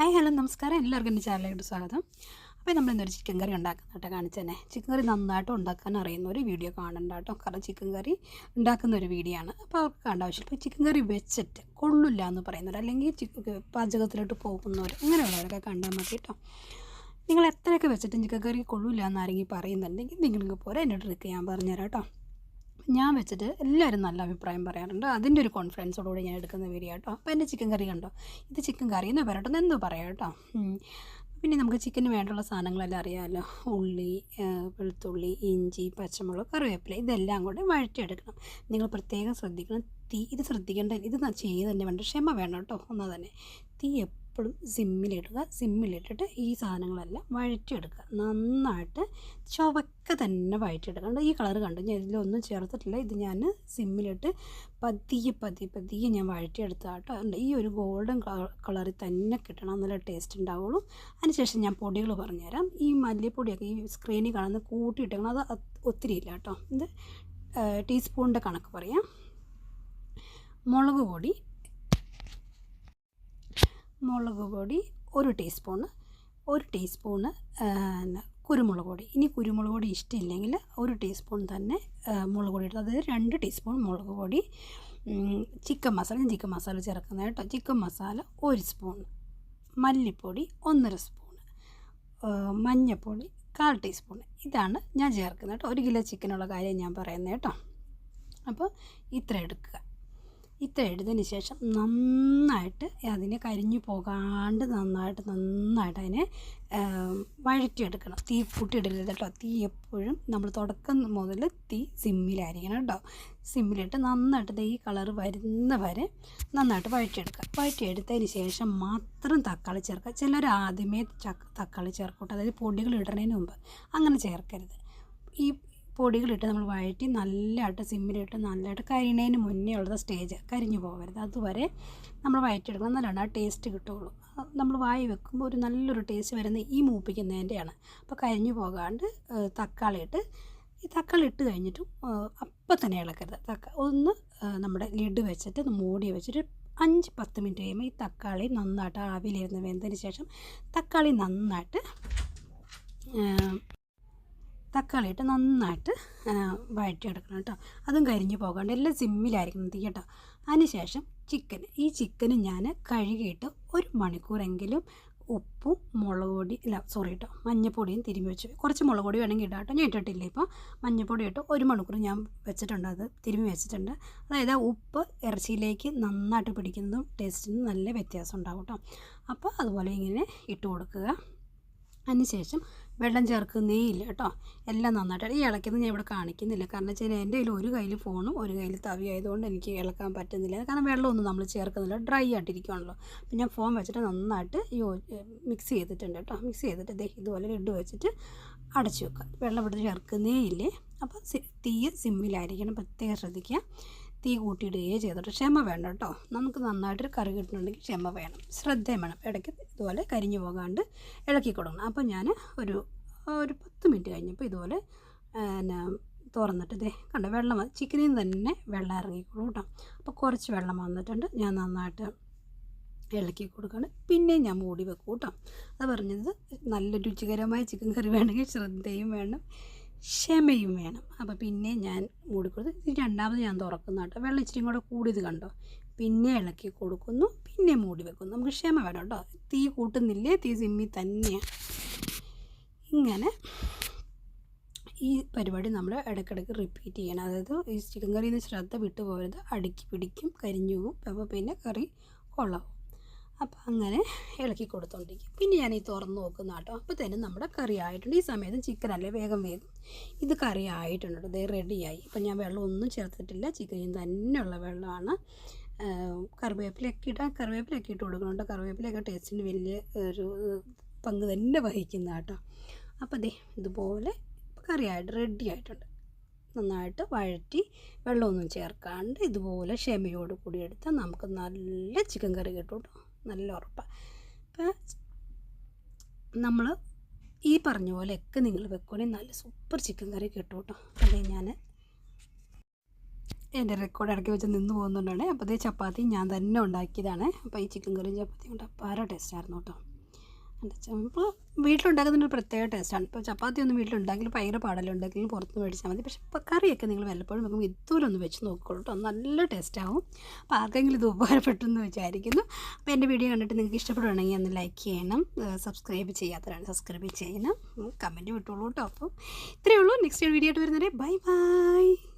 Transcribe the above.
Hi hello നമസ്കാരം. എല്ലാവർക്കും എന്റെ ചാനലിലോട്ട് സ്വാഗതം. അപ്പോൾ നമ്മൾ ഇന്നൊരു ചിക്കൻ കറി ഉണ്ടാക്കുന്ന കേട്ടോ കാണിച്ചു തന്നെ ചിക്കൻ കറി നന്നായിട്ട് ഉണ്ടാക്കാൻ അറിയുന്ന ഒരു വീഡിയോ കാണണ്ട കേട്ടോ. കാരണം ചിക്കൻ കറി ഉണ്ടാക്കുന്ന ഒരു വീഡിയോ ആണ്. അപ്പോൾ അവർക്ക് കാണേണ്ട ആവശ്യം ഇപ്പോൾ ചിക്കൻ കറി വെച്ചിട്ട് കൊള്ളില്ല എന്ന് പറയുന്നവർ അല്ലെങ്കിൽ പാചകത്തിലോട്ട് പോകുന്നവർ അങ്ങനെയുള്ളവരൊക്കെ കണ്ടാൽ മതി കേട്ടോ. നിങ്ങൾ എത്രയൊക്കെ വെച്ചിട്ടും ചിക്കൻ കറി കൊള്ളില്ല എന്നാരെങ്കിൽ പറയുന്നുണ്ടെങ്കിൽ നിങ്ങൾക്ക് പോരെ എന്നോട് ട്രിക്ക് ഞാൻ പറഞ്ഞുതരാം കേട്ടോ. ഞാൻ വെച്ചിട്ട് എല്ലാവരും നല്ല അഭിപ്രായം പറയാറുണ്ട്. അതിന്റെ ഒരു കോൺഫിഡൻസോടുകൂടി ഞാൻ എടുക്കുന്ന വീഡിയോ കേട്ടോ അപ്പോൾ എന്റെ ചിക്കൻ കറി കണ്ടോ? ഇത് ചിക്കൻ കറി എന്ന് പറയട്ടെ? എന്തോ പറയാം കേട്ടോ. പിന്നെ നമുക്ക് ചിക്കന് വേണ്ടുള്ള സാധനങ്ങളെല്ലാം അറിയാമല്ലോ ഉള്ളി വെളുത്തുള്ളി ഇഞ്ചി പച്ചമുളക് കറിവേപ്പില ഇതെല്ലാം കൂടെ വഴറ്റിയെടുക്കണം. നിങ്ങൾ പ്രത്യേകം ശ്രദ്ധിക്കണം. തീ ഇത് ശ്രദ്ധിക്കേണ്ട ഇത് ചെയ്ത് തന്നെ വേണ്ട. ക്ഷമ വേണം കേട്ടോ. ഒന്നാ തന്നെ. തീ എപ്പോഴും സിമ്മിലിടുക. സിമ്മിലിട്ടിട്ട് ഈ സാധനങ്ങളെല്ലാം വഴറ്റിയെടുക്കുക. നന്നായിട്ട് ചുവക്ക തന്നെ വഴറ്റിയെടുക്കുക. കണ്ടോ ഈ കളർ കണ്ടു? ഞാൻ ഇതിലൊന്നും ചേർത്തിട്ടില്ല. ഇത് ഞാൻ സിമ്മിലിട്ട് പതിയെ പതിയെ പതിയെ ഞാൻ വഴറ്റിയെടുത്ത കേട്ടോ. ഈ ഒരു ഗോൾഡൻ കളറിൽ തന്നെ കിട്ടണം. നല്ല ടേസ്റ്റ് ഉണ്ടാവുള്ളൂ. അതിനുശേഷം ഞാൻ പൊടികൾ പറഞ്ഞുതരാം. ഈ മല്ലിപ്പൊടിയൊക്കെ ഈ സ്ക്രീനിൽ കാണുന്ന കൂട്ടിയിട്ടേക്കണം അത് അത് ഒത്തിരി ഇല്ല കേട്ടോ. ഇത് ടീസ്പൂണിന്റെ കണക്ക് പറയാം. മുളക് പൊടി മുളക് പൊടി ഒരു ടീസ്പൂണ് ഒരു ടീസ്പൂണ് കുരുമുളക് പൊടി. ഇനി കുരുമുളക് പൊടി ഇഷ്ടമില്ലെങ്കിൽ ഒരു ടീസ്പൂൺ തന്നെ മുളക് പൊടി ഇടുക അതായത് രണ്ട് ടീസ്പൂൺ മുളക് പൊടി ചിക്കൻ മസാല ഞാൻ ചിക്കൻ മസാല ചേർക്കുന്നത് കേട്ടോ. ചിക്കൻ മസാല ഒരു സ്പൂൺ മല്ലിപ്പൊടി ഒന്നര സ്പൂൺ മഞ്ഞൾപ്പൊടി കാൽ ടീസ്പൂൺ. ഇതാണ് ഞാൻ ചേർക്കുന്നത് കേട്ടോ. ഒരു കിലോ ചിക്കനുള്ള കാര്യം ഞാൻ പറയുന്നത് കേട്ടോ. അപ്പോൾ ഇത്ര എടുക്കുക. ഇത്ര എടുത്തതിന് ശേഷം നന്നായിട്ട് അതിനെ കരിഞ്ഞു പോകാണ്ട് നന്നായിട്ട് നന്നായിട്ട് അതിനെ വഴറ്റിയെടുക്കണം. തീ പൂട്ടിയിടരുത് കേട്ടോ. തീ എപ്പോഴും നമ്മൾ തുടക്കം മുതൽ തീ സിമ്മിലായിരിക്കണം കേട്ടോ. സിമ്മിലിട്ട് നന്നായിട്ട് ഈ കളർ വരുന്ന വരെ നന്നായിട്ട് വഴറ്റിയെടുക്കുക. വഴറ്റിയെടുത്തതിന് ശേഷം മാത്രം തക്കാളി ചേർക്കുക. ചിലർ ആദ്യമേ തക്കാളി ചേർക്കൂട്ടോ. അതായത് പൊടികൾ ഇടുന്നതിന് മുമ്പ്. അങ്ങനെ ചേർക്കരുത്. ഈ പൊടികളിട്ട് നമ്മൾ വഴറ്റി നല്ലതായിട്ട് സിമ്മിലിട്ട് നല്ലതായിട്ട് കരിയണതിന് മുന്നേ ഉള്ളത് സ്റ്റേജ് കരിഞ്ഞു പോകരുത്. അതുവരെ നമ്മൾ വഴറ്റിയെടുക്കണം. നല്ലതാണ് ആ ടേസ്റ്റ് കിട്ടുള്ളൂ നമ്മൾ വായി വെക്കുമ്പോൾ ഒരു നല്ലൊരു ടേസ്റ്റ് വരുന്ന ഈ മൂപ്പിക്കുന്നതിന്റെയാണ്. അപ്പോൾ കരിഞ്ഞു പോകാണ്ട് തക്കാളി ഇട്ട് ഈ തക്കാളി ഇട്ട് കഴിഞ്ഞിട്ടും അപ്പം തന്നെ ഇളക്കരുത്. തക്ക ഒന്ന് നമ്മുടെ ലിഡ് വെച്ചിട്ട് മൂടി വെച്ചിട്ട് അഞ്ച് പത്ത് മിനിറ്റ് കഴിയുമ്പോൾ ഈ തക്കാളി നന്നായിട്ട് ആവിയിലിരുന്ന് വെന്തതിന് ശേഷം തക്കാളി നന്നായിട്ട് തക്കാളി ഇട്ട് നന്നായിട്ട് വഴറ്റിയെടുക്കണം കേട്ടോ. അതും കരിഞ്ഞു പോകാണ്ട് എല്ലാം സിമ്മിലായിരിക്കണം തീ കേട്ടോ. അതിനുശേഷം ചിക്കൻ ഈ ചിക്കന് ഞാൻ കഴുകിയിട്ട് ഒരു മണിക്കൂറെങ്കിലും ഉപ്പും മുളക് പൊടി അല്ല സോറി കേട്ടോ മഞ്ഞപ്പൊടിയും തിരുമ്പി വെച്ച്. കുറച്ച് മുളക് പൊടി വേണമെങ്കിൽ ഇടാം കേട്ടോ. ഞാൻ ഇട്ടിട്ടില്ല ഇപ്പോൾ മഞ്ഞപ്പൊടി ഇട്ട് ഒരു മണിക്കൂർ ഞാൻ വെച്ചിട്ടുണ്ട്. അത് തിരുമ്പി വെച്ചിട്ടുണ്ട്. അതായത് ഉപ്പ് ഇറച്ചിയിലേക്ക് നന്നായിട്ട് പിടിക്കുന്നതും ടേസ്റ്റിനും നല്ല വ്യത്യാസം ഉണ്ടാകും കേട്ടോ. അപ്പോൾ അതുപോലെ ഇങ്ങനെ ഇട്ട് കൊടുക്കുക. അതിനുശേഷം വെള്ളം ചേർക്കുന്നേ ഇല്ല കേട്ടോ. എല്ലാം നന്നായിട്ട് ഈ ഇളക്കുന്നത് ഞാൻ ഇവിടെ കാണിക്കുന്നില്ല. കാരണം വെച്ചാൽ എന്റെ കയ്യിൽ ഒരു കയ്യിൽ ഫോണും ഒരു കയ്യിൽ തവി ആയതുകൊണ്ട് എനിക്ക് ഇളക്കാൻ പറ്റുന്നില്ല. കാരണം വെള്ളമൊന്നും നമ്മൾ ചേർക്കുന്നില്ല. ഡ്രൈ ആയിട്ടിരിക്കുകയാണല്ലോ അപ്പം ഞാൻ ഫോൺ വെച്ചിട്ട് നന്നായിട്ട് യോ മിക്സ് ചെയ്തിട്ടുണ്ട് കേട്ടോ. മിക്സ് ചെയ്തിട്ട് ദേ ഇതുപോലെ ലിഡ് വെച്ചിട്ട് അടച്ചു വെക്കുക വെള്ളം ഇവിടെ ചേർക്കുന്നേ ഇല്ലേ? അപ്പോൾ തീ സിമ്മിലായിരിക്കണം. പ്രത്യേകം ശ്രദ്ധിക്കുക. തീ കൂട്ടിയിടുകയോ ചെയ്തിട്ട് ക്ഷമ വേണ്ട കേട്ടോ. നമുക്ക് നന്നായിട്ടൊരു കറി കിട്ടുന്നുണ്ടെങ്കിൽ ക്ഷമ വേണം. ശ്രദ്ധയും വേണം. ഇടയ്ക്ക് ഇതുപോലെ കരിഞ്ഞു പോകാണ്ട് ഇളക്കി കൊടുക്കണം. അപ്പോൾ ഞാൻ ഒരു ഒരു പത്ത് മിനിറ്റ് കഴിഞ്ഞപ്പോൾ ഇതുപോലെ പിന്നെ തുറന്നിട്ട് ഇതേ കണ്ടോ വെള്ളം ചിക്കനിൽ നിന്ന് തന്നെ വെള്ളം ഇറങ്ങിക്കോളൂ കേട്ടോ. അപ്പോൾ കുറച്ച് വെള്ളം വന്നിട്ടുണ്ട്. ഞാൻ നന്നായിട്ട് ഇളക്കി കൊടുക്കുകയാണ്. പിന്നെയും ഞാൻ മൂടി വെക്കും കേട്ടോ. അത് പറഞ്ഞത് നല്ല രുചികരമായ ചിക്കൻ കറി വേണമെങ്കിൽ ശ്രദ്ധയും വേണം. ക്ഷമയും വേണം. അപ്പോൾ പിന്നെ ഞാൻ മൂടിക്കൊടുത്ത് രണ്ടാമത് ഞാൻ തുറക്കുന്ന കേട്ടോ. വെള്ളം ഇച്ചിരി കൂടെ കൂടിയത് കണ്ടോ? പിന്നെ ഇളക്കി കൊടുക്കുന്നു പിന്നെ മൂടി വെക്കുന്നു. നമുക്ക് ക്ഷമ വേണം കേട്ടോ. തീ കൂട്ടുന്നില്ലേ? തീ സിമ്മി തന്നെയാണ് ഇങ്ങനെ ഈ പരിപാടി നമ്മൾ ഇടയ്ക്കിടയ്ക്ക് റിപ്പീറ്റ് ചെയ്യണം. അതായത് ഈ ചിക്കൻ കറിയിൽ നിന്ന് ശ്രദ്ധ വിട്ടു പോകരുത് അടുക്കി പിടിക്കും കരിഞ്ഞു പോകും. അപ്പോൾ പിന്നെ കറി കൊള്ളാവും അപ്പോൾ അങ്ങനെ ഇളക്കി കൊടുത്തോണ്ടിരിക്കും. പിന്നെ ഞാൻ ഈ തുറന്ന് നോക്കുന്ന കേട്ടോ. അപ്പോൾ തന്നെ നമ്മുടെ കറി ആയിട്ടുണ്ട്. ഈ സമയത്ത് ചിക്കൻ അല്ലേ? വേഗം വേഗം. ഇത് കറി ആയിട്ടുണ്ട് കേട്ടോ. ഇത് റെഡിയായി ഇപ്പം ഞാൻ വെള്ളം ഒന്നും ചേർത്തിട്ടില്ല. ചിക്കനിൽ തന്നെയുള്ള വെള്ളമാണ്. കറിവേപ്പിലൊക്കെ ഇട്ടാൽ കറിവേപ്പിലൊക്കെ ഇട്ട് കൊടുക്കുന്നുണ്ട് കറിവേപ്പിലൊക്കെ ടേസ്റ്റിന് വലിയ ഒരു പങ്ക് തന്നെ വഹിക്കുന്ന കേട്ടോ. അപ്പോൾ ദേ ഇതുപോലെ കറിയായിട്ട് റെഡി ആയിട്ടുണ്ട്. നന്നായിട്ട് വഴറ്റി വെള്ളമൊന്നും ചേർക്കാണ്ട് ഇതുപോലെ ക്ഷമയോട് കൂടി എടുത്താൽ നമുക്ക് നല്ല ചിക്കൻ കറി കിട്ടും കേട്ടോ. നല്ല ഉറപ്പാണ് അപ്പോൾ നമ്മൾ ഈ പറഞ്ഞ പോലെയൊക്കെ നിങ്ങൾ വെക്കുകയാണെങ്കിൽ നല്ല സൂപ്പർ ചിക്കൻ കറി കിട്ടും കേട്ടോ. അല്ലെങ്കിൽ ഞാൻ എന്റെ റെക്കോർഡ് ഇടയ്ക്ക് വെച്ച് നിന്ന് പോകുന്നുണ്ടാണ്. അപ്പോൾ അതേ ചപ്പാത്തി ഞാൻ തന്നെ ഉണ്ടാക്കിയതാണ്. അപ്പോൾ ഈ ചിക്കൻ കറിയും ചപ്പാത്തിയും കൊണ്ട് അപ്പാര ടേസ്റ്റായിരുന്നു കേട്ടോ. ഇപ്പോൾ വീട്ടിലുണ്ടാക്കുന്നതിന് ഒരു പ്രത്യേക ടേസ്റ്റാണ് ഇപ്പോൾ ചപ്പാത്തി ഒന്നും വീട്ടിലുണ്ടാക്കി ഭയങ്കര പാടല്ലോ ഉണ്ടാക്കി പുറത്ത് മേടിച്ചാൽ മതി. പക്ഷേ ഇപ്പോൾ കറിയൊക്കെ നിങ്ങൾ വല്ലപ്പോഴും വെക്കുമ്പോൾ ഇതുപോലെ ഒന്ന് വെച്ച് നോക്കിക്കോളൂ കേട്ടോ നല്ല ടേസ്റ്റാവും അപ്പോൾ ആർക്കെങ്കിലും ഇത് ഉപകാരപ്പെട്ടു എന്ന് വിചാരിക്കുന്നു. അപ്പോൾ എന്റെ വീഡിയോ കണ്ടിട്ട് നിങ്ങൾക്ക് ഇഷ്ടപ്പെടുകയാണെങ്കിൽ ഒന്ന് ലൈക്ക് ചെയ്യണം. സബ്സ്ക്രൈബ് ചെയ്യാത്തവരാണ് സബ്സ്ക്രൈബ് ചെയ്യണം. കമന്റ് വിട്ടോളൂ കേട്ടോ അപ്പോൾ ഇത്രയേ ഉള്ളൂ. നെക്സ്റ്റ് വീഡിയോ ആയിട്ട് വരുന്നവരെ ബൈ ബൈ